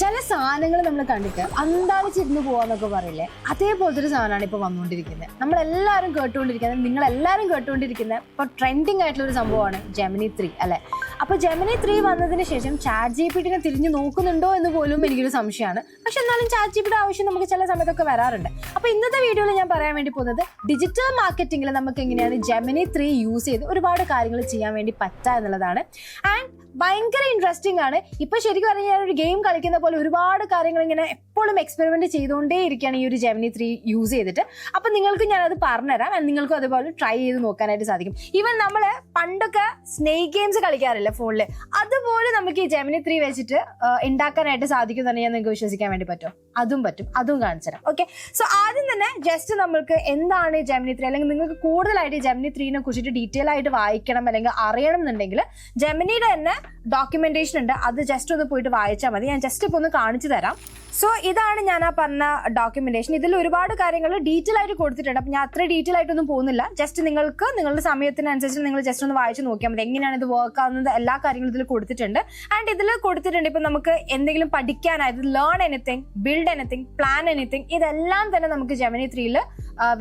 ചില സാധനങ്ങൾ നമ്മൾ കണ്ടിട്ട് അന്താളിച്ചിരുന്ന് പോവാന്നൊക്കെ പറയില്ലേ? അതേപോലത്തെ ഒരു സാധനമാണ് ഇപ്പൊ വന്നുകൊണ്ടിരിക്കുന്നത് നമ്മളെല്ലാവരും കേട്ടുകൊണ്ടിരിക്കുന്നത് നിങ്ങൾ എല്ലാവരും കേട്ടുകൊണ്ടിരിക്കുന്ന ഇപ്പൊ ട്രെൻഡിങ് ആയിട്ടുള്ള ഒരു സംഭവമാണ് ജെമിനി ത്രീ അല്ലെ? അപ്പൊ ജെമിനി ത്രീ വന്നതിന് ശേഷം ചാറ്റ് ജി പി ടിനെ തിരിഞ്ഞു നോക്കുന്നുണ്ടോ എന്ന് പോലും എനിക്കൊരു സംശയമാണ്. പക്ഷെ എന്നാലും ചാറ്റ് ജി പിയുടെ ആവശ്യം നമുക്ക് ചില സമയത്തൊക്കെ വരാറുണ്ട്. അപ്പൊ ഇന്നത്തെ വീഡിയോയിൽ ഞാൻ പറയാൻ വേണ്ടി പോകുന്നത് ഡിജിറ്റൽ മാർക്കറ്റിംഗിൽ നമുക്ക് എങ്ങനെയാണ് ജെമിനി ത്രീ യൂസ് ചെയ്ത് ഒരുപാട് കാര്യങ്ങൾ ചെയ്യാൻ വേണ്ടി പറ്റുക എന്നുള്ളതാണ്. ആൻഡ് ഭയങ്കര ഇൻട്രസ്റ്റിംഗ് ആണ്. ഇപ്പൊ ശരിക്കും പറഞ്ഞാൽ ഒരു ഗെയിം കളിക്കുന്ന പോലെ ഒരുപാട് കാര്യങ്ങൾ ഇങ്ങനെ എപ്പോഴും എക്സ്പെരിമെന്റ് ചെയ്തുകൊണ്ടേ ഇരിക്കുകയാണ് ഈ ഒരു ജെമിനി ത്രീ യൂസ് ചെയ്തിട്ട്. അപ്പൊ നിങ്ങൾക്ക് ഞാൻ അത് പറഞ്ഞുതരാം നിങ്ങൾക്കും അതുപോലെ ട്രൈ ചെയ്ത് നോക്കാനായിട്ട് സാധിക്കും. ഈവൻ നമ്മൾ പണ്ടൊക്കെ സ്നേക് ഗെയിംസ് കളിക്കാറില്ല ഫോണിൽ അതുപോലെ നമുക്ക് ഈ ജെമിനി ത്രീ വെച്ചിട്ട് ഉണ്ടാക്കാനായിട്ട് സാധിക്കും തന്നെ ഞാൻ നിങ്ങൾക്ക് വിശ്വസിക്കാൻ വേണ്ടി പറ്റുമോ? അതും പറ്റും. അതും കാണിച്ചു തരാം. ഓക്കെ സോ ആദ്യം തന്നെ ജസ്റ്റ് നമ്മൾക്ക് എന്താണ് ജെമിനി ത്രീ അല്ലെങ്കിൽ നിങ്ങൾക്ക് കൂടുതലായിട്ട് ജെമിനി ത്രീനെ കുറിച്ചിട്ട് ഡീറ്റെയിൽ ആയിട്ട് വായിക്കണം അല്ലെങ്കിൽ അറിയണം എന്നുണ്ടെങ്കിൽ ജെമിനിയുടെ തന്നെ ഡോക്യുമെന്റേഷൻ ഉണ്ട്. അത് ജസ്റ്റ് ഒന്ന് പോയിട്ട് വായിച്ചാൽ മതി. ഞാൻ ജസ്റ്റ് ഇപ്പോൾ ഒന്ന് കാണിച്ചു തരാം. സോ ഇതാണ് ഞാൻ ആ പറഞ്ഞ ഡോക്യുമെന്റേഷൻ ഇതിൽ ഒരുപാട് കാര്യങ്ങൾ ഡീറ്റെയിൽ ആയിട്ട് കൊടുത്തിട്ടുണ്ട്. അപ്പം ഞാൻ അത്ര ഡീറ്റെയിൽ ആയിട്ടൊന്നും പോകുന്നില്ല. ജസ്റ്റ് നിങ്ങൾക്ക് നിങ്ങളുടെ സമയത്തിനനുസരിച്ച് നിങ്ങൾ ജസ്റ്റ് ഒന്ന് വായിച്ച് നോക്കിയാൽ മതി. എങ്ങനെയാണ് ഇത് വർക്ക് ആവുന്നത്? എല്ലാ കാര്യങ്ങളും ഇതിൽ കൊടുത്തിട്ടുണ്ട്. ആൻഡ് ഇതിൽ കൊടുത്തിട്ടുണ്ട് ഇപ്പൊ നമുക്ക് എന്തെങ്കിലും പഠിക്കാനായത് learn anything build anything plan anything ഇതെല്ലാം തന്നെ നമുക്ക് ജെമിനി ത്രീയിൽ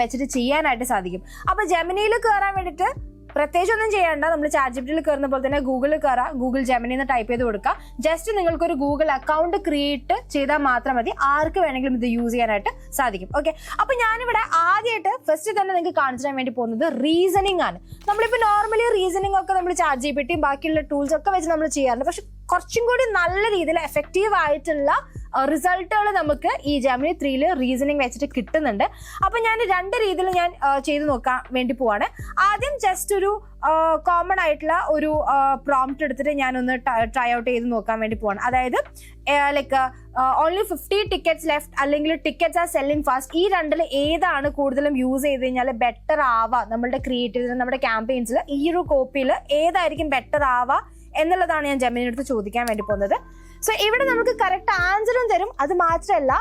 വെച്ചിട്ട് ചെയ്യാനായിട്ട് സാധിക്കും. അപ്പൊ ജെമിനിയിൽ കയറാൻ വേണ്ടിയിട്ട് പ്രത്യേകിച്ച് ഒന്നും ചെയ്യണ്ട. നമ്മൾ ചാറ്റ് കയറുന്ന പോലെ തന്നെ ഗൂഗിളിൽ കയറാം ഗൂഗിൾ ജെമിനി എന്ന് ടൈപ്പ് ചെയ്ത് കൊടുക്കുക ജസ്റ്റ് നിങ്ങൾക്ക് ഒരു ഗൂഗിൾ അക്കൗണ്ട് ക്രിയേറ്റ് ചെയ്താൽ മാത്രം മതി. ആർക്ക് വേണമെങ്കിലും ഇത് യൂസ് ചെയ്യാനായിട്ട് സാധിക്കും. ഓക്കെ അപ്പൊ ഞാനിവിടെ ആദ്യമായിട്ട് ഫസ്റ്റ് തന്നെ നിങ്ങൾക്ക് കാണിച്ചു തരാൻ വേണ്ടി പോകുന്നത് റീസണിങ് ആണ്. നമ്മളിപ്പോൾ നോർമലി റീസണിങ് ഒക്കെ നമ്മൾ ചാറ്റ് ജി പി ടിയും ബാക്കിയുള്ള ടൂൾസ് ഒക്കെ വെച്ച് നമ്മൾ ചെയ്യാറുണ്ട്. പക്ഷെ കുറച്ചും കൂടി നല്ല രീതിയിൽ എഫക്റ്റീവ് ആയിട്ടുള്ള റിസൾട്ടുകൾ നമുക്ക് ഈ ജെമിനി ത്രീയിൽ റീസണിങ് വെച്ചിട്ട് കിട്ടുന്നുണ്ട്. അപ്പൊ ഞാൻ രണ്ട് രീതിയിൽ ഞാൻ ചെയ്തു നോക്കാൻ വേണ്ടി പോവാണ്. ആദ്യം ജസ്റ്റ് ഒരു കോമൺ ആയിട്ടുള്ള ഒരു പ്രോംപ്റ്റ് എടുത്തിട്ട് ഞാനൊന്ന് ട്രൈ ഔട്ട് ചെയ്ത് നോക്കാൻ വേണ്ടി പോവാണ്. അതായത് like only fifty tickets left അല്ലെങ്കിൽ ടിക്കറ്റ്സ് ആർ സെല്ലിംഗ് ഫാസ്റ്റ് ഈ രണ്ടിൽ ഏതാണ് കൂടുതലും യൂസ് ചെയ്ത് കഴിഞ്ഞാൽ ബെറ്റർ ആവാ നമ്മുടെ ക്രിയേറ്റീവ് നമ്മുടെ ക്യാമ്പയിൻസിൽ ഈ ഒരു കോപ്പിയിൽ ഏതായിരിക്കും ബെറ്റർ ആവാ എന്നുള്ളതാണ് ഞാൻ ജെമിനിയുടെ അടുത്ത് ചോദിക്കാൻ വേണ്ടി പോകുന്നത്. സോ ഇവിടെ നമുക്ക് കറക്റ്റ് ആൻസറും തരും. അത് മാത്രമല്ല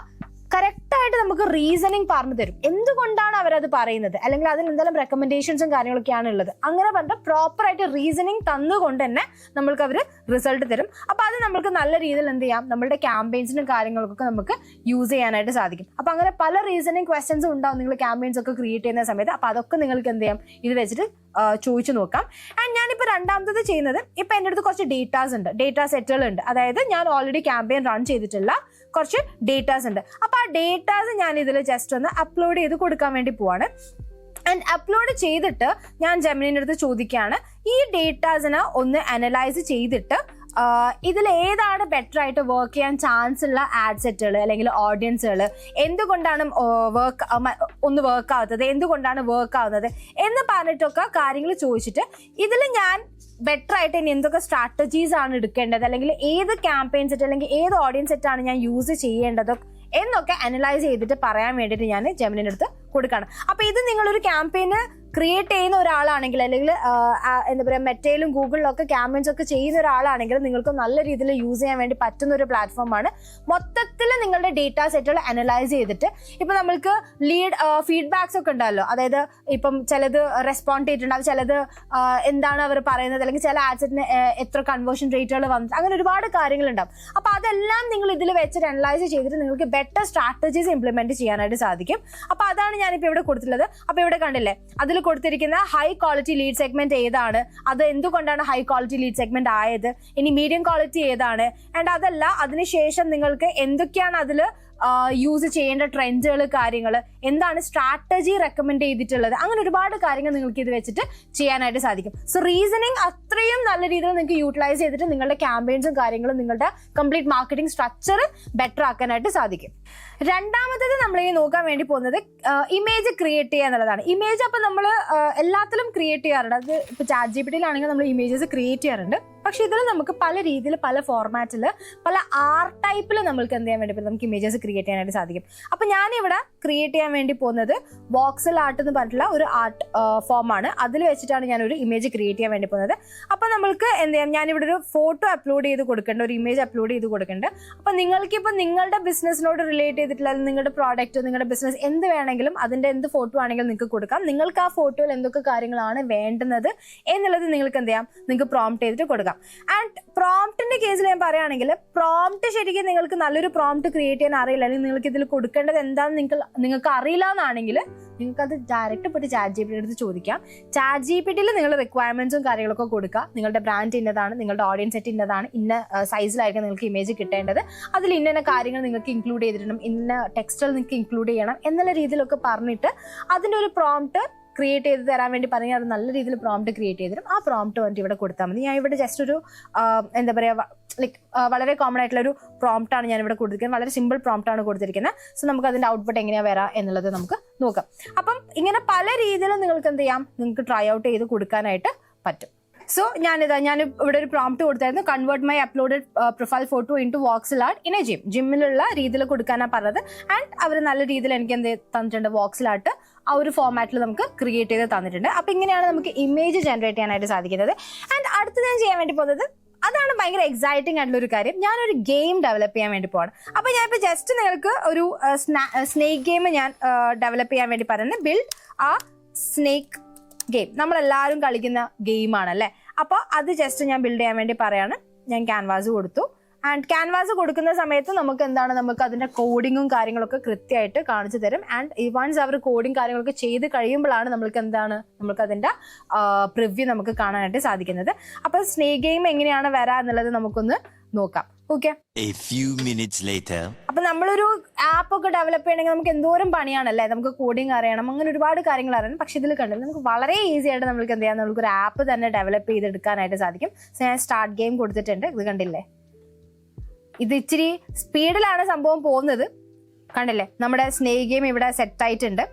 കറക്റ്റ് ആയിട്ട് നമുക്ക് റീസണിങ് പറഞ്ഞു തരും. എന്തുകൊണ്ടാണ് അവരത് പറയുന്നത്? അല്ലെങ്കിൽ അതിന് എന്തെങ്കിലും റെക്കമെൻഡേഷൻസും കാര്യങ്ങളൊക്കെയാണ് ഉള്ളത്? അങ്ങനെ പറഞ്ഞ പ്രോപ്പറായിട്ട് റീസണിങ് തന്നുകൊണ്ട് തന്നെ നമ്മൾക്ക് അവർ റിസൾട്ട് തരും. അപ്പോൾ അത് നമുക്ക് നല്ല രീതിയിൽ എന്ത് ചെയ്യാം? നമ്മുടെ ക്യാമ്പയിൻസിനും കാര്യങ്ങൾക്കൊക്കെ നമുക്ക് യൂസ് ചെയ്യാനായിട്ട് സാധിക്കും. അപ്പോൾ അങ്ങനെ പല റീസണിങ് ക്വസ്റ്റൻസും ഉണ്ടാവും. നിങ്ങൾ ക്യാമ്പയിൻസ് ഒക്കെ ക്രിയേറ്റ് ചെയ്യുന്ന സമയത്ത് അപ്പോൾ അതൊക്കെ നിങ്ങൾക്ക് എന്ത് ചെയ്യാം? ഇത് വെച്ചിട്ട് ചോദിച്ചു നോക്കാം. ആൻഡ് ഞാനിപ്പോൾ രണ്ടാമത്തത് ചെയ്യുന്നത് ഇപ്പം എന്റെ അടുത്ത് കുറച്ച് ഡേറ്റാസ് ഉണ്ട്. ഡേറ്റാ സെറ്റുകൾ ഉണ്ട് അതായത് ഞാൻ ഓൾറെഡി ക്യാമ്പയിൻ റൺ ചെയ്തിട്ടുള്ള കുറച്ച് ഡേറ്റാസ് ഉണ്ട്. അപ്പോൾ ആ ഡേറ്റാസ് ഞാൻ ഇതിൽ ജസ്റ്റ് ഒന്ന് അപ്ലോഡ് ചെയ്ത് കൊടുക്കാൻ വേണ്ടി പോവാണ്. ആൻഡ് അപ്ലോഡ് ചെയ്തിട്ട് ഞാൻ ജെമിനിന്റെ അടുത്ത് ചോദിക്കുകയാണ്. ഈ ഡേറ്റാസിനെ ഒന്ന് അനലൈസ് ചെയ്തിട്ട് ഇതിൽ ഏതാണ് ബെറ്റർ ആയിട്ട് വർക്ക് ചെയ്യാൻ ചാൻസ് ഉള്ള ആഡ് സെറ്റുകൾ അല്ലെങ്കിൽ ഓഡിയൻസുകൾ എന്തുകൊണ്ടാണ് വർക്ക് ഒന്ന് വർക്ക് ആവുന്നത് എന്തുകൊണ്ടാണ് വർക്ക് ആവുന്നത്? എന്ന് പറഞ്ഞിട്ടൊക്കെ കാര്യങ്ങൾ ചോദിച്ചിട്ട് ഇതിൽ ഞാൻ ബെറ്റർ ആയിട്ട് ഇനി എന്തൊക്കെ സ്ട്രാറ്റജീസ് ആണ് എടുക്കേണ്ടത്? അല്ലെങ്കിൽ ഏത് ക്യാമ്പയിൻ സെറ്റ് അല്ലെങ്കിൽ ഏത് ഓഡിയൻസ് സെറ്റാണ് ഞാൻ യൂസ് ചെയ്യേണ്ടത്? എന്നൊക്കെ അനലൈസ് ചെയ്തിട്ട് പറയാൻ വേണ്ടിയിട്ട് ഞാൻ ജെമിനിന്റെ അടുത്ത് കൊടുക്കുകയാണ് അപ്പോൾ ഇത് നിങ്ങളൊരു ക്യാമ്പയിന് ക്രിയേറ്റ് ചെയ്യുന്ന ഒരാളാണെങ്കിൽ അല്ലെങ്കിൽ എന്താ പറയുക മെറ്റയിലും ഒക്കെ ക്യാമ്പയിൻസ് ഒക്കെ ചെയ്യുന്ന ഒരാളാണെങ്കിൽ നിങ്ങൾക്ക് നല്ല രീതിയിൽ യൂസ് ചെയ്യാൻ വേണ്ടി പറ്റുന്ന ഒരു പ്ലാറ്റ്ഫോമാണ് മൊത്തത്തിൽ നിങ്ങളുടെ ഡേറ്റാ സെറ്റുകൾ അനലൈസ് ചെയ്തിട്ട് ഇപ്പം നമ്മൾക്ക് ലീഡ് ഫീഡ്ബാക്സ് ഒക്കെ ഉണ്ടല്ലോ. അതായത് ഇപ്പം ചിലത് റെസ്പോണ്ട് ചെയ്തിട്ടുണ്ടാവും ചിലത് എന്താണ് അവർ പറയുന്നത്? അല്ലെങ്കിൽ ചില ആഡ്സെറ്റിന് എത്ര കൺവേർഷൻ റേറ്റുകൾ വന്നിട്ട് അങ്ങനെ ഒരുപാട് കാര്യങ്ങളുണ്ടാവും. അപ്പോൾ അതെല്ലാം നിങ്ങൾ ഇതിൽ വെച്ചിട്ട് അനലൈസ് ചെയ്തിട്ട് നിങ്ങൾക്ക് ബെറ്റർ സ്ട്രാറ്റജീസ് ഇംപ്ലിമെന്റ് ചെയ്യാനായിട്ട് സാധിക്കും. അപ്പോൾ അതാണ് ഞാനിപ്പോൾ ഇവിടെ കൊടുത്തിട്ടുള്ളത്. അപ്പോൾ ഇവിടെ കണ്ടില്ലേ? അതിൽ കൊടുത്തിരിക്കുന്ന ഹൈ ക്വാളിറ്റി ലീഡ് സെഗ്മെന്റ് ഏതാണ്? അത് എന്തുകൊണ്ടാണ് ഹൈ ക്വാളിറ്റി ലീഡ് സെഗ്മെന്റ് ആയത്? ഇനി മീഡിയം ക്വാളിറ്റി ഏതാണ്? ആൻഡ് അതല്ല അതിനുശേഷം നിങ്ങൾക്ക് എന്തൊക്കെയാണ് അതിൽ യൂസ് ചെയ്യേണ്ട ട്രെൻഡുകൾ കാര്യങ്ങൾ എന്താണ് സ്ട്രാറ്റജി റെക്കമെൻഡ് ചെയ്തിട്ടുള്ളത്? അങ്ങനെ ഒരുപാട് കാര്യങ്ങൾ നിങ്ങൾക്ക് ഇത് വെച്ചിട്ട് ചെയ്യാനായിട്ട് സാധിക്കും. സോ റീസണിങ് അത്രയും നല്ല രീതിയിൽ നിങ്ങൾക്ക് യൂട്ടിലൈസ് ചെയ്തിട്ട് നിങ്ങളുടെ ക്യാമ്പയിൻസും കാര്യങ്ങളും നിങ്ങളുടെ കംപ്ലീറ്റ് മാർക്കറ്റിംഗ് സ്ട്രക്ചർ ബെറ്റർ ആക്കാനായിട്ട് സാധിക്കും. രണ്ടാമത്തേത് നമ്മൾ ഇനി നോക്കാൻ വേണ്ടി പോകുന്നത് ഇമേജ് ക്രിയേറ്റ് ചെയ്യുക എന്നുള്ളതാണ്. ഇമേജ് അപ്പം നമ്മൾ എല്ലാത്തിലും ക്രിയേറ്റ് ചെയ്യാറുണ്ട്. അത് ഇപ്പോൾ ചാറ്റ് ജി പി ടിയിലാണെങ്കിൽ നമ്മൾ ഇമേജസ് ക്രിയേറ്റ് ചെയ്യാറുണ്ട്. പക്ഷെ ഇതിൽ നമുക്ക് പല രീതിയിൽ പല ഫോർമാറ്റിൽ പല ആർട്ട് ടൈപ്പിൽ നമ്മൾക്ക് എന്ത് ചെയ്യാൻ വേണ്ടി പറ്റും? നമുക്ക് ഇമേജസ് ക്രിയേറ്റ് ചെയ്യാനായിട്ട് സാധിക്കും. അപ്പം ഞാനിവിടെ ക്രിയേറ്റ് ചെയ്യാൻ വേണ്ടി പോകുന്നത് വോക്സൽ ആർട്ട് എന്ന് പറഞ്ഞിട്ടുള്ള ഒരു ആർട്ട് ഫോമാണ് അതിൽ വെച്ചിട്ടാണ് ഞാൻ ഒരു ഇമേജ് ക്രിയേറ്റ് ചെയ്യാൻ വേണ്ടി പോകുന്നത്. അപ്പം നമ്മൾക്ക് എന്ത് ചെയ്യാം? ഞാനിവിടെ ഒരു ഫോട്ടോ അപ്ലോഡ് ചെയ്ത് കൊടുക്കേണ്ട ഒരു ഇമേജ് അപ്ലോഡ് ചെയ്ത് കൊടുക്കേണ്ട അപ്പം നിങ്ങൾക്ക് ഇപ്പം നിങ്ങളുടെ ബിസിനസ്സിനോട് റിലേറ്റ് ചെയ്തിട്ടുള്ള നിങ്ങളുടെ പ്രോഡക്റ്റ് നിങ്ങളുടെ ബിസിനസ് എന്ത് വേണമെങ്കിലും അതിന്റെ എന്ത് ഫോട്ടോ ആണെങ്കിലും നിങ്ങൾക്ക് കൊടുക്കാം. നിങ്ങൾക്ക് ആ ഫോട്ടോയിൽ എന്തൊക്കെ കാര്യങ്ങളാണ് വേണ്ടുന്നത് എന്നുള്ളത് നിങ്ങൾക്ക് എന്ത് ചെയ്യാം? നിങ്ങൾക്ക് പ്രോംപ്റ്റ് ചെയ്തിട്ട് കൊടുക്കാം. നോക്കാം ആൻഡ് പ്രോംപ്റ്റിന്റെ കേസിൽ ഞാൻ പറയുകയാണെങ്കിൽ പ്രോംപ്റ്റ് ശരിക്കും നിങ്ങൾക്ക് നല്ലൊരു പ്രോംപ്റ്റ് ക്രിയേറ്റ് ചെയ്യാൻ അറിയില്ല. അല്ലെങ്കിൽ നിങ്ങൾക്ക് ഇതിൽ കൊടുക്കേണ്ടത് എന്താണെന്ന് നിങ്ങൾക്ക് നിങ്ങൾക്ക് അറിയില്ല എന്നാണെങ്കിൽ നിങ്ങൾക്ക് അത് ഡയറക്റ്റ് പോയിട്ട് ചാറ്റ് ജി പി എടുത്ത് ചോദിക്കാം. ചാറ്റ് ജി പി ടിയിൽ നിങ്ങൾ റിക്വയർമെന്റ്സും കാര്യങ്ങളൊക്കെ കൊടുക്കുക. നിങ്ങളുടെ ബ്രാൻഡ് ഇന്നതാണ് നിങ്ങളുടെ ഓഡിയൻസ് സെറ്റ് ഇന്നതാണ് ഇന്ന സൈസിലായിരിക്കും നിങ്ങൾക്ക് ഇമേജ് കിട്ടേണ്ടത്. അതിൽ ഇന്ന കാര്യങ്ങൾ നിങ്ങൾക്ക് ഇൻക്ലൂഡ് ചെയ്തിടണം ഇന്ന ടെക്സ്റ്റൽ നിങ്ങൾക്ക് ഇൻക്ലൂഡ് ചെയ്യണം എന്നുള്ള രീതിയിലൊക്കെ പറഞ്ഞിട്ട് അതിന്റെ ഒരു പ്രോംപ്റ്റ് ക്രിയേറ്റ് ചെയ്ത് തരാൻ വേണ്ടി പറഞ്ഞാൽ അത് നല്ല രീതിയിൽ പ്രോംപ്റ്റ് ക്രിയേറ്റ് ചെയ്തിരും ആ പ്രോംപ്റ്റ് വന്നിട്ട് ഇവിടെ കൊടുത്താൽ മതി. ഞാൻ ഇവിടെ ജസ്റ്റ് ഒരു എന്താ പറയുക ലൈക്ക് വളരെ കോമൺ ആയിട്ടുള്ള ഒരു പ്രോംപ്റ്റ് ആണ് ഞാൻ ഇവിടെ കൊടുത്തിരിക്കുന്നത്. വളരെ സിമ്പിൾ പ്രോംപ്റ്റ് ആണ് കൊടുത്തിരിക്കുന്നത്. സോ നമുക്ക് അതിന്റെ ഔട്ട്പുട്ട് എങ്ങനെയാണ് വരാം എന്നുള്ളത് നമുക്ക് നോക്കാം. അപ്പം ഇങ്ങനെ പല രീതിയിലും നിങ്ങൾക്ക് എന്ത് ചെയ്യാം? നിങ്ങൾക്ക് ട്രൈ ഔട്ട് ചെയ്ത് കൊടുക്കാനായിട്ട് പറ്റും. സോ ഞാനിതാ ഞാൻ ഇവിടെ ഒരു പ്രോംപ്റ്റ് കൊടുത്തായിരുന്നു. Convert my uploaded profile photo in to വോക്സിൽ art a gym ജിമ്മിലുള്ള രീതിയിൽ കൊടുക്കാനാണ് പറഞ്ഞത്. ആൻഡ് അവർ നല്ല രീതിയിൽ എനിക്ക് എന്ത് തന്നിട്ടുണ്ട്? വോക്സിൽ ആർട്ട് ആ ഒരു ഫോർമാറ്റിൽ നമുക്ക് ക്രിയേറ്റ് ചെയ്ത് തന്നിട്ടുണ്ട്. അപ്പോൾ ഇങ്ങനെയാണ് നമുക്ക് ഇമേജ് ജനറേറ്റ് ചെയ്യാനായിട്ട് സാധിക്കുന്നത്. ആൻഡ് അടുത്ത് ഞാൻ ചെയ്യാൻ വേണ്ടി പോകുന്നത് അതാണ് ഭയങ്കര എക്സൈറ്റിംഗ് ആയിട്ടുള്ള ഒരു കാര്യം. ഞാനൊരു ഗെയിം ഡെവലപ്പ് ചെയ്യാൻ വേണ്ടി പോകണം അപ്പൊ ഞാനിപ്പോൾ ജസ്റ്റ് നിങ്ങൾക്ക് ഒരു സ്നേക്ക് ഗെയിം ഞാൻ ഡെവലപ്പ് ചെയ്യാൻ വേണ്ടി പറയുന്നത് ബിൽഡ് ആ സ്നേക്ക് ഗെയിം നമ്മളെല്ലാവരും കളിക്കുന്ന ഗെയിമാണല്ലേ അപ്പോൾ അത് ജസ്റ്റ് ഞാൻ ബിൽഡ് ചെയ്യാൻ വേണ്ടി പറയാണ്. ഞാൻ ക്യാൻവാസ് കൊടുത്തു. ആൻഡ് ക്യാൻവാസ് കൊടുക്കുന്ന സമയത്ത് നമുക്ക് എന്താണ് നമുക്ക് അതിന്റെ കോഡിങ്ങും കാര്യങ്ങളൊക്കെ കൃത്യമായിട്ട് കാണിച്ചു തരും. ആൻഡ് വൺസ് അവർ കോഡിങ് കാര്യങ്ങളൊക്കെ ചെയ്ത് കഴിയുമ്പോഴാണ് നമ്മൾക്ക് എന്താണ് നമുക്ക് അതിന്റെ പ്രിവ്യൂ നമുക്ക് കാണാനായിട്ട് സാധിക്കുന്നത്. അപ്പോൾ സ്നേ ഗെയിം എങ്ങനെയാണ് വരാ എന്നുള്ളത് നമുക്കൊന്ന് നോക്കാം. ഓക്കെ. അപ്പൊ നമ്മളൊരു ആപ്പ് ഒക്കെ ഡെവലപ്പ് ചെയ്യണമെങ്കിൽ നമുക്ക് എന്തോരം പണിയാണല്ലേ? നമുക്ക് കോഡിങ് അറിയണം അങ്ങനെ ഒരുപാട് കാര്യങ്ങൾ അറിയണം. പക്ഷെ ഇതിൽ കണ്ടത് നമുക്ക് വളരെ ഈസി ആയിട്ട് നമുക്ക് എന്ത് ചെയ്യാം? നമുക്ക് ഒരു ആപ്പ് തന്നെ ഡെവലപ്പ് ചെയ്തെടുക്കാനായിട്ട് സാധിക്കും. സോ ഞാൻ സ്റ്റാർട്ട് ഗെയിം കൊടുത്തിട്ടുണ്ട്. ഇത് കണ്ടില്ലേ? ഇത് ഇച്ചിരി സ്പീഡിലാണ് സംഭവം പോകുന്നത്. കണ്ടല്ലേ? നമ്മുടെ സ്നേഹ് ഗെയിം ഇവിടെ സെറ്റ് ആയിട്ടുണ്ട്.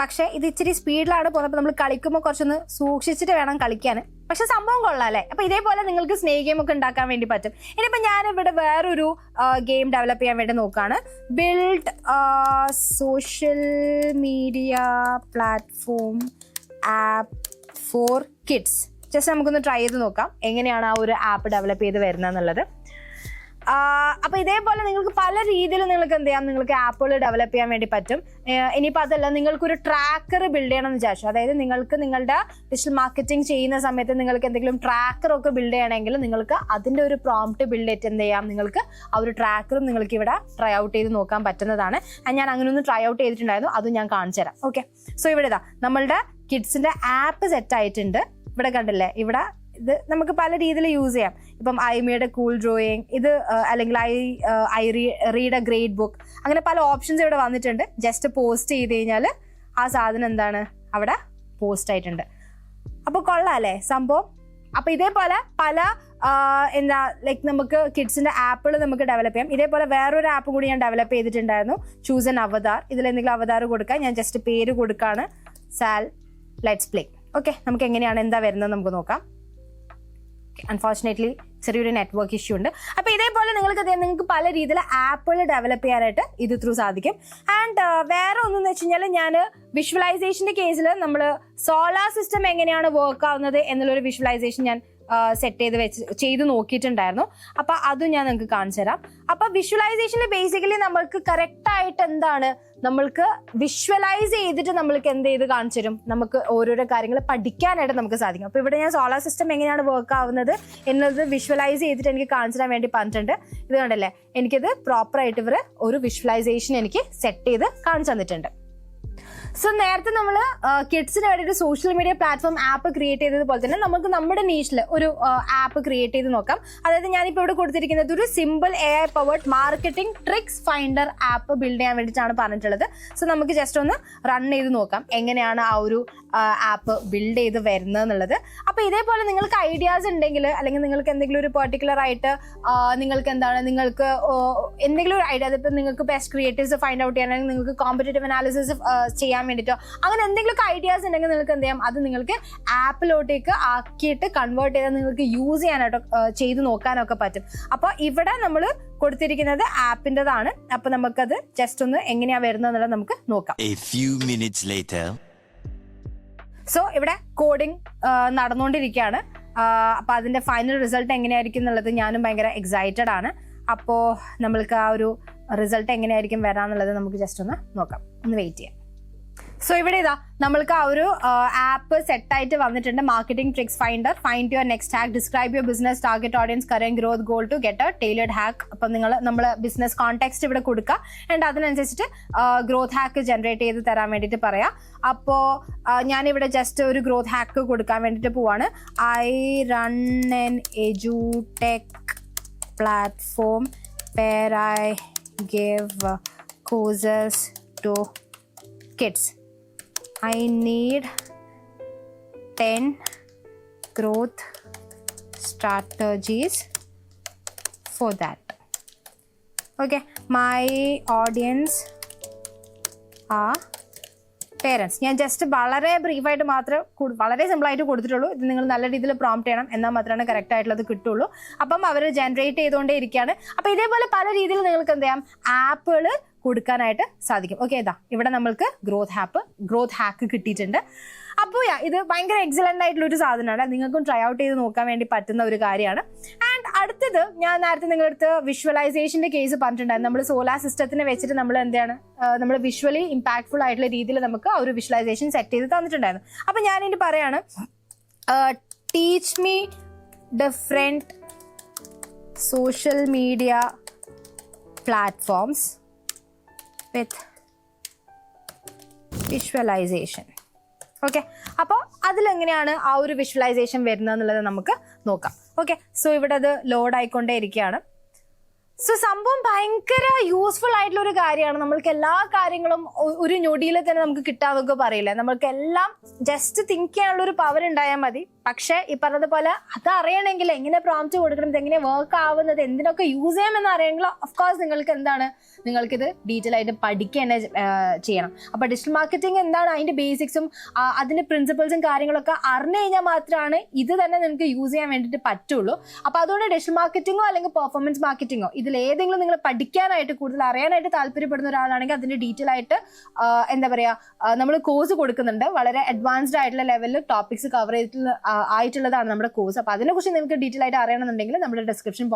പക്ഷെ ഇത് ഇച്ചിരി സ്പീഡിലാണ് പോകുന്നത്. നമ്മൾ കളിക്കുമ്പോൾ കുറച്ചൊന്ന് സൂക്ഷിച്ചിട്ട് വേണം കളിക്കാൻ. പക്ഷെ സംഭവം കൊള്ളാം അല്ലേ? അപ്പൊ ഇതേപോലെ നിങ്ങൾക്ക് സ്നേഹ് ഗെയിം ഒക്കെ ഉണ്ടാക്കാൻ വേണ്ടി പറ്റും. ഇനിയിപ്പോ ഞാൻ ഇവിടെ വേറൊരു ഗെയിം ഡെവലപ്പ് ചെയ്യാൻ വേണ്ടി നോക്കുകയാണ് build social media platform app for kids just നമുക്കൊന്ന് ട്രൈ ചെയ്ത് നോക്കാം. എങ്ങനെയാണ് ആ ഒരു ആപ്പ് ഡെവലപ്പ് ചെയ്ത് വരുന്നത് എന്നുള്ളത്. അപ്പൊ ഇതേപോലെ നിങ്ങൾക്ക് പല രീതിയിൽ നിങ്ങൾക്ക് എന്ത് ചെയ്യാം? നിങ്ങൾക്ക് ആപ്പുകൾ ഡെവലപ്പ് ചെയ്യാൻ വേണ്ടി പറ്റും. ഇനിയിപ്പോൾ അതല്ല നിങ്ങൾക്കൊരു ട്രാക്കർ ബിൽഡ് ചെയ്യണം എന്ന് വിചാരിച്ചു. അതായത് നിങ്ങൾക്ക് നിങ്ങളുടെ ഡിജിറ്റൽ മാർക്കറ്റിംഗ് ചെയ്യുന്ന സമയത്ത് നിങ്ങൾക്ക് എന്തെങ്കിലും ട്രാക്കർ ഒക്കെ ബിൽഡ് ചെയ്യണമെങ്കിൽ നിങ്ങൾക്ക് അതിന്റെ ഒരു പ്രോംപ്റ്റ് ബിൽഡ് ചെയ്തിട്ട് എന്ത് ചെയ്യാം? നിങ്ങൾക്ക് ആ ഒരു ട്രാക്കറും നിങ്ങൾക്ക് ഇവിടെ ട്രൈ ഔട്ട് ചെയ്ത് നോക്കാൻ പറ്റുന്നതാണ്. ഞാൻ അങ്ങനെ ഒന്ന് ട്രൈ ഔട്ട് ചെയ്തിട്ടുണ്ടായിരുന്നു. അത് ഞാൻ കാണിച്ചു തരാം. ഓക്കെ സോ ഇവിടെ ഇതാ നമ്മളുടെ കിഡ്സിന്റെ ആപ്പ് സെറ്റ് ആയിട്ടുണ്ട്. ഇവിടെ കണ്ടില്ലേ? ഇവിടെ ഇത് നമുക്ക് പല രീതിയിൽ യൂസ് ചെയ്യാം. ഇപ്പം ഐമിയുടെ കൂൾ ഡ്രോയിങ് ഇത് അല്ലെങ്കിൽ I I read a great book അങ്ങനെ പല ഓപ്ഷൻസ് ഇവിടെ വന്നിട്ടുണ്ട്. ജസ്റ്റ് പോസ്റ്റ് ചെയ്ത് കഴിഞ്ഞാൽ ആ സാധനം എന്താണ്? അവിടെ പോസ്റ്റ് ആയിട്ടുണ്ട്. അപ്പോൾ കൊള്ളാം അല്ലേ സംഭവം? അപ്പൊ ഇതേപോലെ പല എന്താ ലൈക്ക് നമുക്ക് കിഡ്സിന്റെ ആപ്പുകൾ നമുക്ക് ഡെവലപ്പ് ചെയ്യാം. ഇതേപോലെ വേറൊരു ആപ്പ് കൂടി ഞാൻ ഡെവലപ്പ് ചെയ്തിട്ടുണ്ടായിരുന്നു. ചൂസ് എൻ അവതാർ ഇതിൽ എന്തെങ്കിലും അവതാർ കൊടുക്കാം ഞാൻ ജസ്റ്റ് പേര് കൊടുക്കാണ്. സാൽ ലെറ്റ്സ് പ്ലേ ഓക്കെ നമുക്ക് എങ്ങനെയാണ് എന്താ വരുന്നത് നമുക്ക് നോക്കാം. അൺഫോർച്ചുനേറ്റ്ലി ചെറിയൊരു നെറ്റ്വർക്ക് ഇഷ്യൂ ഉണ്ട്. അപ്പൊ ഇതേപോലെ നിങ്ങൾക്ക് നിങ്ങൾക്ക് പല രീതിയിൽ ആപ്പുകൾ ഡെവലപ്പ് ചെയ്യാനായിട്ട് ഇത് ത്രൂ സാധിക്കും. ആൻഡ് വേറെ ഒന്നെന്ന് വെച്ച് കഴിഞ്ഞാൽ ഞാൻ വിഷ്വലൈസേഷന്റെ കേസിൽ നമ്മൾ സോളാർ സിസ്റ്റം എങ്ങനെയാണ് വർക്ക് ആവുന്നത് എന്നുള്ളൊരു വിഷ്വലൈസേഷൻ ഞാൻ സെറ്റ് ചെയ്ത് വെച്ച് ചെയ്ത് നോക്കിയിട്ടുണ്ടായിരുന്നു. അപ്പൊ അതും ഞാൻ നിങ്ങൾക്ക് കാണിച്ചു തരാം. അപ്പൊ വിഷ്വലൈസേഷനിൽ ബേസിക്കലി നമ്മൾക്ക് കറക്റ്റ് ആയിട്ട് എന്താണ്? നമ്മൾക്ക് വിഷ്വലൈസ് ചെയ്തിട്ട് നമ്മൾക്ക് എന്ത് ചെയ്ത് കാണിച്ചു തരും? നമുക്ക് ഓരോരോ കാര്യങ്ങൾ പഠിക്കാനായിട്ട് നമുക്ക് സാധിക്കും. അപ്പൊ ഇവിടെ ഞാൻ സോളാർ സിസ്റ്റം എങ്ങനെയാണ് വർക്ക് ആവുന്നത് എന്നത് വിഷ്വലൈസ് ചെയ്തിട്ട് എനിക്ക് കാണിച്ചു തരാൻ വേണ്ടി പറഞ്ഞിട്ടുണ്ട്. ഇത് കണ്ടല്ലേ? എനിക്കത് പ്രോപ്പറായിട്ട് ഇവർ ഒരു വിഷ്വലൈസേഷൻ എനിക്ക് സെറ്റ് ചെയ്ത് കാണിച്ചു തന്നിട്ടുണ്ട്. സോ നേരത്തെ നമ്മൾ കിഡ്സിന് വേണ്ടി ഒരു social media platform app create ചെയ്തതുപോലെ തന്നെ നമുക്ക് നമ്മുടെ നീഷിൽ ഒരു ആപ്പ് ക്രിയേറ്റ് ചെയ്ത് നോക്കാം. അതായത് ഞാനിപ്പോൾ ഇവിടെ കൊടുത്തിരിക്കുന്നത് ഒരു simple A I powered marketing tricks finder app build ചെയ്യാൻ വേണ്ടിയിട്ടാണ് പറഞ്ഞിട്ടുള്ളത്. സോ നമുക്ക് ജസ്റ്റ് ഒന്ന് റൺ ചെയ്ത് നോക്കാം. എങ്ങനെയാണ് ആ ഒരു ആപ്പ് ബിൽഡ് ചെയ്ത് വരുന്നത് എന്നുള്ളത് അപ്പോൾ ഇതേപോലെ നിങ്ങൾക്ക് ഐഡിയാസ് ഉണ്ടെങ്കിൽ അല്ലെങ്കിൽ നിങ്ങൾക്ക് എന്തെങ്കിലും ഒരു പെർട്ടിക്കുലർ ആയിട്ട് നിങ്ങൾക്ക് എന്താണ് നിങ്ങൾക്ക് എന്തെങ്കിലും ഒരു ഐഡിയ അതിപ്പോൾ നിങ്ങൾക്ക് ബെസ്റ്റ് ക്രിയേറ്റീവ്സ് ഫൈൻഡ് ഔട്ട് ചെയ്യാൻ നിങ്ങൾക്ക് കോമ്പറ്റേറ്റീവ് അനാലിസിസ് ചെയ്യാൻ വേണ്ടിയിട്ടോ അങ്ങനെ എന്തെങ്കിലുമൊക്കെ ഐഡിയാസ് ഉണ്ടെങ്കിൽ നിങ്ങൾക്ക് എന്ത് ചെയ്യാം? അത് നിങ്ങൾക്ക് ആപ്പിലോട്ടേക്ക് ആക്കിയിട്ട് കൺവേർട്ട് ചെയ്താൽ നിങ്ങൾക്ക് യൂസ് ചെയ്യാനായിട്ടോ ചെയ്ത് നോക്കാനൊക്കെ പറ്റും. അപ്പോൾ ഇവിടെ നമ്മൾ കൊടുത്തിരിക്കുന്നത് ആപ്പിന്റെതാണ് അപ്പോൾ നമുക്കത് ജസ്റ്റ് ഒന്ന് എങ്ങനെയാണ് വരുന്നത് എന്നുള്ളത് നമുക്ക് നോക്കാം. സോ ഇവിടെ കോഡിംഗ് നടന്നുകൊണ്ടിരിക്കുകയാണ്. അപ്പോൾ അതിന്റെ ഫൈനൽ റിസൾട്ട് എങ്ങനെയായിരിക്കും എന്നുള്ളത് ഞാനും ഭയങ്കര എക്സൈറ്റഡ് ആണ്. അപ്പോൾ നമ്മൾക്ക് ആ ഒരു റിസൾട്ട് എങ്ങനെയായിരിക്കും വരാന്നുള്ളത് നമുക്ക് ജസ്റ്റ് ഒന്ന് നോക്കാം. ഒന്ന് വെയിറ്റ് ചെയ്യാം. സോ ഇവിടെ ഇതാ നമ്മൾക്ക് ആ ഒരു ആപ്പ് സെറ്റായിട്ട് വന്നിട്ടുണ്ട്. Marketing tricks finder find your next hack describe your business target audience current growth goal to get a tailored hack അപ്പം നിങ്ങൾ നമ്മൾ ബിസിനസ് കോൺടാക്സ്റ്റ് ഇവിടെ കൊടുക്കുക. ആൻഡ് അതിനനുസരിച്ചിട്ട് ഗ്രോത്ത് ഹാക്ക് ജനറേറ്റ് ചെയ്ത് തരാൻ വേണ്ടിയിട്ട് പറയാം. അപ്പോൾ ഞാനിവിടെ ജസ്റ്റ് ഒരു ഗ്രോത്ത് ഹാക്ക് കൊടുക്കാൻ വേണ്ടിയിട്ട് പോവാണ്. I run an എജുടെക് platform where I give courses to kids. I need 10 growth strategies for that. Okay, my audience are parents ഞാൻ ജസ്റ്റ് വളരെ ബ്രീഫായിട്ട് മാത്രം കൊടു- വളരെ സിമ്പിൾ ആയിട്ട് കൊടുത്തിട്ടുള്ളൂ. ഇത് നിങ്ങൾ നല്ല രീതിയിൽ പ്രോംപ്റ്റ് ചെയ്യണം. എന്നാൽ മാത്രമാണ് കറക്റ്റ് ആയിട്ടുള്ളത് കിട്ടുള്ളൂ. അപ്പം അവർ ജനറേറ്റ് ചെയ്തുകൊണ്ടേ ഇരിക്കുകയാണ്. അപ്പം ഇതേപോലെ പല രീതിയിൽ നിങ്ങൾക്ക് എന്ത് ചെയ്യാം? ആപ്പുകൾ കൊടുക്കാനായിട്ട് സാധിക്കും. ഓക്കെ ഇതാ ഇവിടെ നമ്മൾക്ക് ഗ്രോത്ത് ഹാപ്പ് ഗ്രോത്ത് ഹാക്ക് കിട്ടിയിട്ടുണ്ട്. അപ്പോൾ യാ ഇത് ഭയങ്കര എക്സലന്റ് ആയിട്ടുള്ള ഒരു സാധനമാണ്. നിങ്ങൾക്കും ട്രൈ ഔട്ട് ചെയ്ത് നോക്കാൻ വേണ്ടി പറ്റുന്ന ഒരു കാര്യമാണ്. ആൻഡ് അടുത്തത് ഞാൻ നേരത്തെ നിങ്ങളുടെ അടുത്ത് വിഷ്വലൈസേഷന്റെ കേസ് പറഞ്ഞിട്ടുണ്ടായിരുന്നു. നമ്മൾ സോലാർ സിസ്റ്റത്തിനെ വെച്ചിട്ട് നമ്മൾ എന്താണ് നമ്മൾ വിഷ്വലി ഇമ്പാക്ട്ഫുൾ ആയിട്ടുള്ള രീതിയിൽ നമുക്ക് ആ ഒരു വിഷ്വലൈസേഷൻ സെറ്റ് ചെയ്ത് തന്നിട്ടുണ്ടായിരുന്നു. അപ്പൊ ഞാൻ ഇനി പറയാണ് teach me different social media platforms with visualization okay അപ്പോൾ അതിലെങ്ങനെയാണ് ആ ഒരു വിഷ്വലൈസേഷൻ വരുന്നത് എന്നുള്ളത് നമുക്ക് നോക്കാം. ഓക്കെ സോ ഇവിടെ അത് ലോഡ് ആയിക്കൊണ്ടേ ഇരിക്കുകയാണ് സോ സംഭവം ഭയങ്കര യൂസ്ഫുൾ ആയിട്ടുള്ള ഒരു കാര്യമാണ്. നമ്മൾക്ക് എല്ലാ കാര്യങ്ങളും ഒരു ഞൊടിയിൽ തന്നെ നമുക്ക് കിട്ടാന്നൊക്കെ പറയില്ല. നമ്മൾക്ക് എല്ലാം ജസ്റ്റ് തിങ്ക് ചെയ്യാനുള്ള ഒരു പവർ ഉണ്ടായാൽ മതി. പക്ഷേ ഈ പറഞ്ഞതുപോലെ അത് അറിയണമെങ്കിൽ എങ്ങനെ പ്രോംപ്റ്റ് കൊടുക്കണം എങ്ങനെ വർക്ക് ആവുന്നത് എന്തിനൊക്കെ യൂസ് ചെയ്യാമെന്ന് അറിയണമെങ്കിൽ ഓഫ്കോഴ്സ് നിങ്ങൾക്ക് എന്താണ് നിങ്ങൾക്കിത് ഡീറ്റെയിൽ ആയിട്ട് പഠിക്കുക തന്നെ ചെയ്യണം. അപ്പൊ ഡിജിറ്റൽ മാർക്കറ്റിംഗ് എന്താണ് അതിന്റെ ബേസിക്സും അതിന്റെ പ്രിൻസിപ്പിൾസും കാര്യങ്ങളൊക്കെ അറിഞ്ഞു കഴിഞ്ഞാൽ മാത്രമാണ് ഇത് തന്നെ നിങ്ങൾക്ക് യൂസ് ചെയ്യാൻ വേണ്ടിയിട്ട് പറ്റുള്ളൂ. അപ്പൊ അതുകൊണ്ട് ഡിജിറ്റൽ മാർക്കറ്റിംഗോ അല്ലെങ്കിൽ പെർഫോമൻസ് മാർക്കറ്റിംഗോ ഇതിൽ ഏതെങ്കിലും നിങ്ങൾ പഠിക്കാനായിട്ട് കൂടുതൽ അറിയാനായിട്ട് താല്പര്യപ്പെടുന്ന ഒരാളാണെങ്കിൽ അതിന്റെ ഡീറ്റെയിൽ ആയിട്ട് എന്താ പറയാ നമ്മൾ കോഴ്സ് കൊടുക്കുന്നുണ്ട്. വളരെ അഡ്വാൻസ്ഡ് ആയിട്ടുള്ള ലെവലിൽ ടോപ്പിക്സ് കവർ ചെയ്തിട്ടുള്ള ആയിട്ടുള്ളതാണ് നമ്മുടെ കോഴ്സ് അപ്പൊ അതിനെക്കുറിച്ച് നിങ്ങൾക്ക് ഡീറ്റെയിൽ ആയിട്ട് അറിയണമെന്നുണ്ടെങ്കിൽ നമ്മുടെ ഡിസ്ക്രിപ്ഷൻ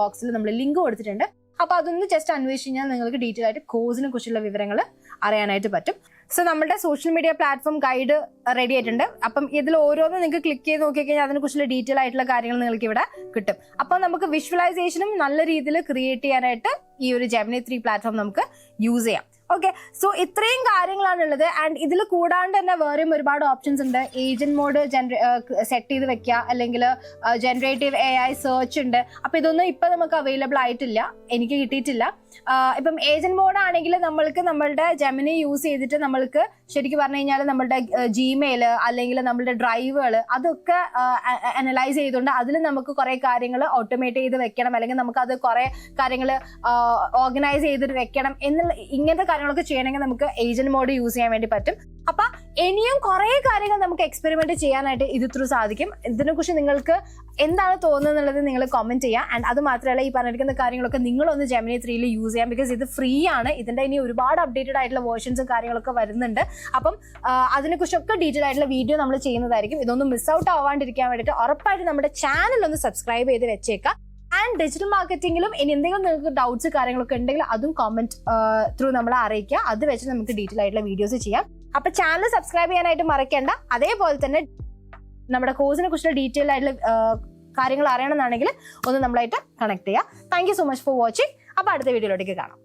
ബോക്സിൽ നമ്മൾ ലിങ്ക് കൊടുത്തിട്ടുണ്ട്. അപ്പൊ അതൊന്ന് ജസ്റ്റ് അന്വേഷിച്ച് നിങ്ങൾക്ക് ഡീറ്റെയിൽ ആയിട്ട് കോഴ്സിനെ കുറിച്ചുള്ള വിവരങ്ങൾ അറിയാനായിട്ട് പറ്റും. സോ നമ്മുടെ social media platform guide ready ആയിട്ടുണ്ട്. അപ്പം ഇതിൽ ഓരോന്നും നിങ്ങൾക്ക് ക്ലിക്ക് ചെയ്ത് നോക്കിക്കഴിഞ്ഞാൽ അതിനെക്കുറിച്ചുള്ള ഡീറ്റെയിൽ ആയിട്ടുള്ള കാര്യങ്ങൾ നിങ്ങൾക്ക് ഇവിടെ കിട്ടും. അപ്പം നമുക്ക് വിഷ്വലൈസേഷനും നല്ല രീതിയിൽ ക്രിയേറ്റ് ചെയ്യാനായിട്ട് ഈ ഒരു ജെമിനി ത്രീ പ്ലാറ്റ്ഫോം നമുക്ക് യൂസ് ചെയ്യാം. ഓക്കെ സോ ഇത്രയും കാര്യങ്ങളാണ് ഉള്ളത് ആൻഡ് ഇതിൽ കൂടാണ്ട് തന്നെ വേറെയും ഒരുപാട് ഓപ്ഷൻസ് ഉണ്ട്. ഏജന്റ് മോഡ് സെറ്റ് ചെയ്ത് വെക്കുക അല്ലെങ്കിൽ ജനറേറ്റീവ് എ ഐ സെർച്ച് ഉണ്ട്. അപ്പൊ ഇതൊന്നും ഇപ്പൊ നമുക്ക് അവൈലബിൾ ആയിട്ടില്ല. എനിക്ക് കിട്ടിയിട്ടില്ല. ഇപ്പം ഏജന്റ് മോഡ് ആണെങ്കിൽ നമ്മൾക്ക് നമ്മളുടെ ജെമിനി യൂസ് ചെയ്തിട്ട് നമ്മൾക്ക് ശരിക്കും പറഞ്ഞു കഴിഞ്ഞാൽ നമ്മളുടെ ജിമെയിൽ അല്ലെങ്കിൽ നമ്മളുടെ ഡ്രൈവുകൾ അതൊക്കെ അനലൈസ് ചെയ്തുകൊണ്ട് അതിൽ നമുക്ക് കുറെ കാര്യങ്ങൾ ഓട്ടോമേറ്റ് ചെയ്ത് വെക്കണം. അല്ലെങ്കിൽ നമുക്ക് അത് കുറെ കാര്യങ്ങൾ ഓർഗനൈസ് ചെയ്തിട്ട് വെക്കണം എന്നുള്ള ഇങ്ങനത്തെ കാര്യങ്ങളൊക്കെ ചെയ്യണമെങ്കിൽ നമുക്ക് ഏജന്റ് മോഡ് യൂസ് ചെയ്യാൻ വേണ്ടി പറ്റും. അപ്പൊ ഇനിയും കുറെ കാര്യങ്ങൾ നമുക്ക് എക്സ്പെരിമെന്റ് ചെയ്യാനായിട്ട് ഇത് ത്രൂ സാധിക്കും. ഇതിനെക്കുറിച്ച് നിങ്ങൾക്ക് എന്താണ് തോന്നുന്നത് എന്നുള്ളത് നിങ്ങൾ കമന്റ് ചെയ്യാം. ആൻഡ് അത് മാത്രമല്ല ഈ പറഞ്ഞിരിക്കുന്ന കാര്യങ്ങളൊക്കെ നിങ്ങളൊന്ന് ജെമിനി ത്രീയിൽ യൂസ് ചെയ്യാം. ബിക്കോസ് ഇത് ഫ്രീ ആണ്. ഇതിന്റെ ഇനി ഒരുപാട് അപ്ഡേറ്റഡ് ആയിട്ടുള്ള വേർഷൻസും കാര്യങ്ങളൊക്കെ വരുന്നുണ്ട്. അപ്പം അതിനെ അതിനെക്കുറിച്ചൊക്കെ ഡീറ്റെയിൽ ആയിട്ടുള്ള വീഡിയോ നമ്മൾ ചെയ്യുന്നതായിരിക്കും. ഇതൊന്നും മിസ് ഔട്ട് ആവാണ്ടിരിക്കാൻ വേണ്ടിയിട്ട് ഉറപ്പായിട്ട് നമ്മുടെ ചാനൽ ഒന്ന് സബ്സ്ക്രൈബ് ചെയ്ത് വെച്ചേക്കാം. ആൻഡ് ഡിജിറ്റൽ മാർക്കറ്റിംഗിലും ഇനി എന്തെങ്കിലും നിങ്ങൾക്ക് ഡൗട്ട്സ് കാര്യങ്ങളൊക്കെ ഉണ്ടെങ്കിൽ അതും കോമെന്റ് ത്രൂ നമ്മളെ അറിയിക്കുക അത് വെച്ച് നമുക്ക് ഡീറ്റെയിൽ ആയിട്ടുള്ള വീഡിയോസ് ചെയ്യാം. അപ്പൊ ചാനൽ സബ്സ്ക്രൈബ് ചെയ്യാനായിട്ട് മറക്കേണ്ട. അതേപോലെ തന്നെ നമ്മുടെ കോഴ്സിനെ കുറിച്ചുള്ള ഡീറ്റെയിൽ ആയിട്ടുള്ള കാര്യങ്ങൾ അറിയണമെന്നാണെങ്കിൽ ഒന്ന് നമ്മളായിട്ട് കണക്ട് ചെയ്യുക. Thank so much for watching അപ്പൊ അടുത്ത വീഡിയോയിലേക്ക് കാണാം.